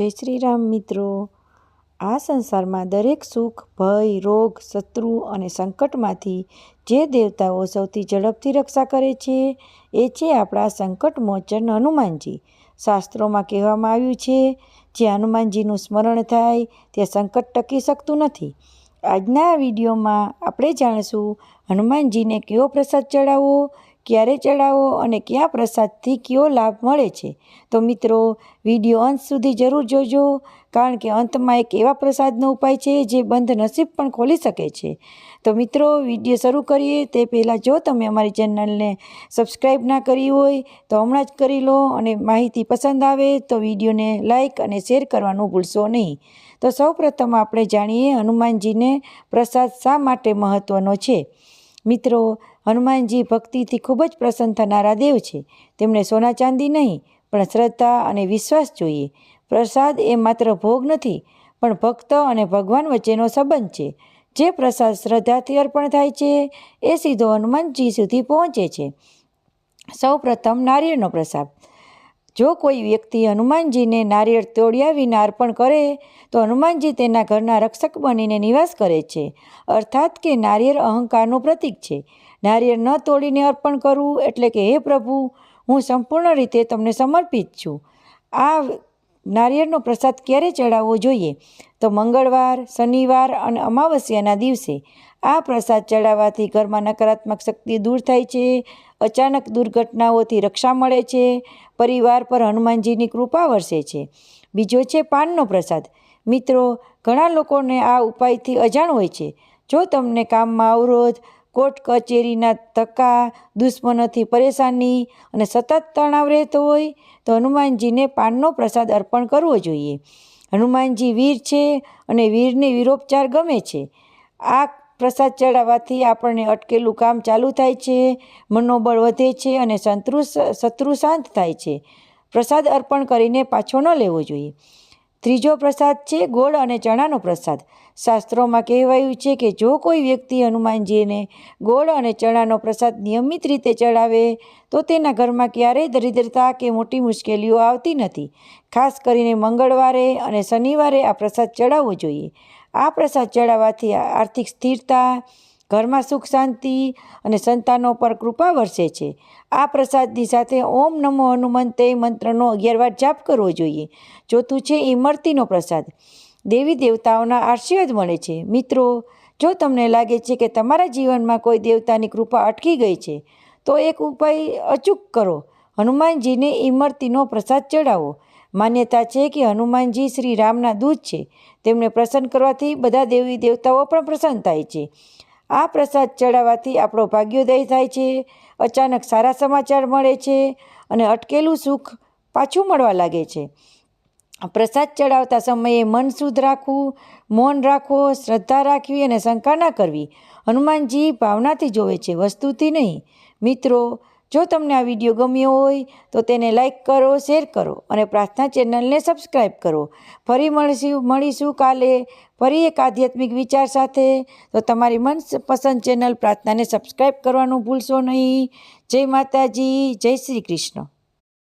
જય શ્રી રામ મિત્રો. આ સંસારમાં દરેક સુખ, ભય, રોગ, શત્રુ અને સંકટમાંથી જે દેવતાઓ સૌથી ઝડપથી રક્ષા કરે છે, એ છે આપણા સંકટ મોચન હનુમાનજી. શાસ્ત્રોમાં કહેવામાં આવ્યું છે, જે હનુમાનજીનું સ્મરણ થાય, તે સંકટ ટકી શકતું નથી. આજના વિડીયોમાં આપણે જાણીશું, હનુમાનજીને કયો પ્રસાદ ચડાવવો ક્યારે ચડાવો અને કયા પ્રસાદથી કયો લાભ મળે છે? તો મિત્રો, વીડિયો અંત સુધી જરૂર જોજો, કારણ કે અંતમાં એક એવા પ્રસાદનો ઉપાય છે જે બંધ નસીબ પણ ખોલી શકે છે. તો મિત્રો, વીડિયો શરૂ કરીએ. તે પહેલાં જો તમે અમારી ચેનલને સબસ્ક્રાઈબ ના કરી હોય, તો હમણાં જ કરી લો અને માહિતી પસંદ આવે તો વિડીયોને લાઇક અને શેર કરવાનું ભૂલશો નહીં. તો સૌપ્રથમ આપણે જાણીએ હનુમાનજીને પ્રસાદ શા માટે મહત્ત્વનો છે? મિત્રો, હનુમાનજી ભક્તિથી ખૂબ જ પ્રસન્ન થનારા દેવ છે. તેમણે સોના ચાંદી નહીં, પણ શ્રદ્ધા અને વિશ્વાસ જોઈએ. પ્રસાદ એ માત્ર ભોગ નથી, પણ ભક્ત અને ભગવાન વચ્ચેનો સંબંધ છે. જે પ્રસાદ શ્રદ્ધાથી અર્પણ થાય છે, એ સીધો હનુમાનજી સુધી પહોંચે છે. સૌ પ્રથમ નારિયેળનો પ્રસાદ. જો કોઈ વ્યક્તિ હનુમાનજીને નારિયેળ તોડ્યા વિના અર્પણ કરે, તો હનુમાનજી તેના ઘરના રક્ષક બનીને નિવાસ કરે છે. અર્થાત કે નારિયેળ અહંકારનું પ્રતીક છે. નારિયેળ ન તોડીને અર્પણ કરવું એટલે કે, હે પ્રભુ, હું સંપૂર્ણ રીતે તમને સમર્પિત છું. આ નારિયેળનો પ્રસાદ ક્યારે ચડાવવો જોઈએ? તો મંગળવાર, શનિવાર અને અમાવસ્યાના દિવસે આ પ્રસાદ ચડાવવાથી ઘરમાં નકારાત્મક શક્તિ દૂર થાય છે, અચાનક દુર્ઘટનાઓથી રક્ષા મળે છે, પરિવાર પર હનુમાનજીની કૃપા વરસે છે. બીજો છે પાનનો પ્રસાદ. મિત્રો, ઘણા લોકોને આ ઉપાયથી અજાણ હોય છે. જો તમને કામમાં અવરોધ કોર્ટ કચેરીના ધક્કા, દુશ્મનોથી પરેશાની અને સતત તણાવ રહેતો હોય તો હનુમાનજીને પાનનો પ્રસાદ અર્પણ કરવો જોઈએ. હનુમાનજી વીર છે અને વીરને વીરોપચાર ગમે છે. આ પ્રસાદ ચડાવવાથી આપણને અટકેલું કામ ચાલુ થાય છે, મનોબળ વધે છે અને શત્રુ શત્રુ શાંત થાય છે. પ્રસાદ અર્પણ કરીને પાછો ન લેવો જોઈએ. ત્રીજો પ્રસાદ છે ગોળ અને ચણાનો પ્રસાદ. શાસ્ત્રોમાં કહેવાયું છે કે જો કોઈ વ્યક્તિ હનુમાનજીને ગોળ અને ચણાનો પ્રસાદ નિયમિત રીતે ચડાવે, તો તેના ઘરમાં ક્યારેય દરિદ્રતા કે મોટી મુશ્કેલીઓ આવતી નથી. ખાસ કરીને મંગળવારે અને શનિવારે આ પ્રસાદ ચડાવવો જોઈએ. આ પ્રસાદ ચડાવવાથી આર્થિક સ્થિરતા ઘરમાં સુખ, શાંતિ અને સંતાનો પર કૃપા વરસે છે. આ પ્રસાદની સાથે ઓમ નમો હનુમંતે મંત્રનો અગિયાર વાર જાપ કરવો જોઈએ. ચોથું છે ઇમરતીનો પ્રસાદ. દેવી દેવતાઓના આશીર્વાદ મળે છે. મિત્રો, જો તમને લાગે છે કે તમારા જીવનમાં કોઈ દેવતાની કૃપા અટકી ગઈ છે, તો એક ઉપાય અચૂક કરો. હનુમાનજીને ઇમરતીનો પ્રસાદ ચડાવો માન્યતા છે કે હનુમાનજી શ્રી રામના દૂત છે. તેમને પ્રસન્ન કરવાથી બધા દેવી દેવતાઓ પણ પ્રસન્ન થાય છે. આ પ્રસાદ ચડાવવાથી આપણો ભાગ્યોદય થાય છે, અચાનક સારા સમાચાર મળે છે અને અટકેલું સુખ પાછું મળવા લાગે છે. પ્રસાદ ચડાવતા સમયે મન શુદ્ધ રાખવું, મૌન રાખવો, શ્રદ્ધા રાખવી અને શંકા ના કરવી હનુમાનજી ભાવનાથી જોવે છે, વસ્તુથી નહીં. મિત્રો જો તમને આ વીડિયો ગમ્યો હોય, તો તેને લાઇક કરો, શેર કરો અને પ્રાર્થના ચેનલને સબસ્ક્રાઈબ કરો. ફરી મળશું, મળીશું કાલે ફરી એક આધ્યાત્મિક વિચાર સાથે. તો તમારી મનપસંદ ચેનલ પ્રાર્થનાને સબસ્ક્રાઈબ કરવાનું ભૂલશો નહીં. જય માતાજી, જય શ્રી કૃષ્ણ.